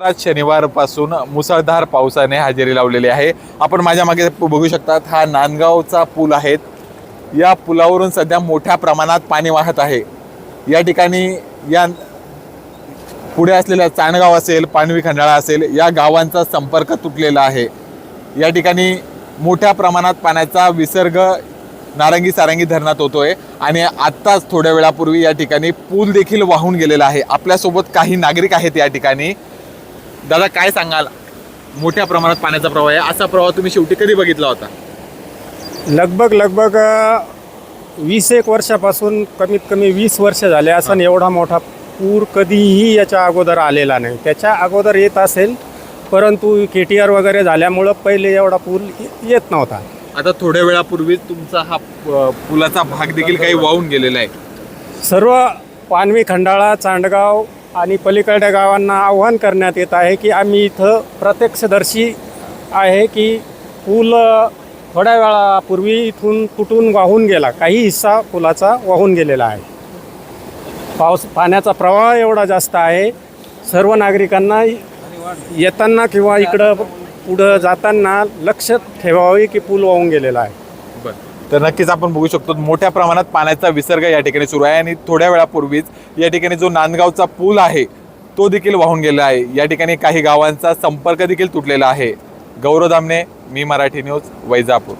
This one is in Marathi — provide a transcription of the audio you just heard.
आज शनिवारपासून मुसळधार पावसाने हजेरी लावलेली आहे. आपण माझ्या मागे बघू शकतात हा नांदगावचा पूल आहे. या पुलावरून सध्या मोठ्या प्रमाणात पाणी वाहत आहे. या ठिकाणी या पुढे असलेल्या चाणगाव असेल पानवी खंडाळा असेल या गावांचा संपर्क तुटलेला आहे. या ठिकाणी मोठ्या प्रमाणात पाण्याचा विसर्ग नारंगी सारंगी धरणात होतोय आणि आत्ताच थोड्या वेळापूर्वी या ठिकाणी पूल देखील वाहून गेलेला आहे. आपल्यासोबत काही नागरिक आहेत या ठिकाणी. दादा काय सांगाल? मोठ्या प्रमाणात पाण्याचा प्रवाह आहे. असा प्रवाह तुम्ही शेवटी कधी बघितला होता? लगभग लगभग वीस एक वर्षापासून कमीत कमी वीस वर्ष झाले असं एवढा मोठा पूर कधीही याच्या अगोदर आलेला नाही. त्याच्या अगोदर येत असेल परंतु के टी आर वगैरे झाल्यामुळं पहिले एवढा पूर ये- येत नव्हता. आता थोड्या वेळापूर्वी तुमचा हा पुलाचा भाग देखील काही वाहून गेलेला आहे. सर्व पानवी खंडाळा चांडगाव आणि पलीकडच्या गावांना आव्हान करण्यात येत आहे की आम्ही इथं प्रत्यक्षदर्शी आहे की पूल थोड्या वेळापूर्वी इथून तुटून वाहून गेला काही हिस्सा पुलाचा वाहून गेलेला आहे. पाऊस पाण्याचा प्रवाह एवढा जास्त आहे सर्व नागरिकांना येताना किंवा इकडं पुढं जाताना लक्ष ठेवावे की पूल वाहून गेलेला आहे. बरं. तर नक्कीच आपण बघू शकतो मोठ्या प्रमाणात पाण्याचा विसर्ग या ठिकाणी सुरू आहे आणि थोड्या वेळापूर्वीच या ठिकाणी जो नांदगावचा पूल आहे तो देखील वाहून गेला आहे. या ठिकाणी काही गावांचा संपर्क देखील तुटलेला आहे. गौरव दामने मी मराठी न्यूज वैजापूर.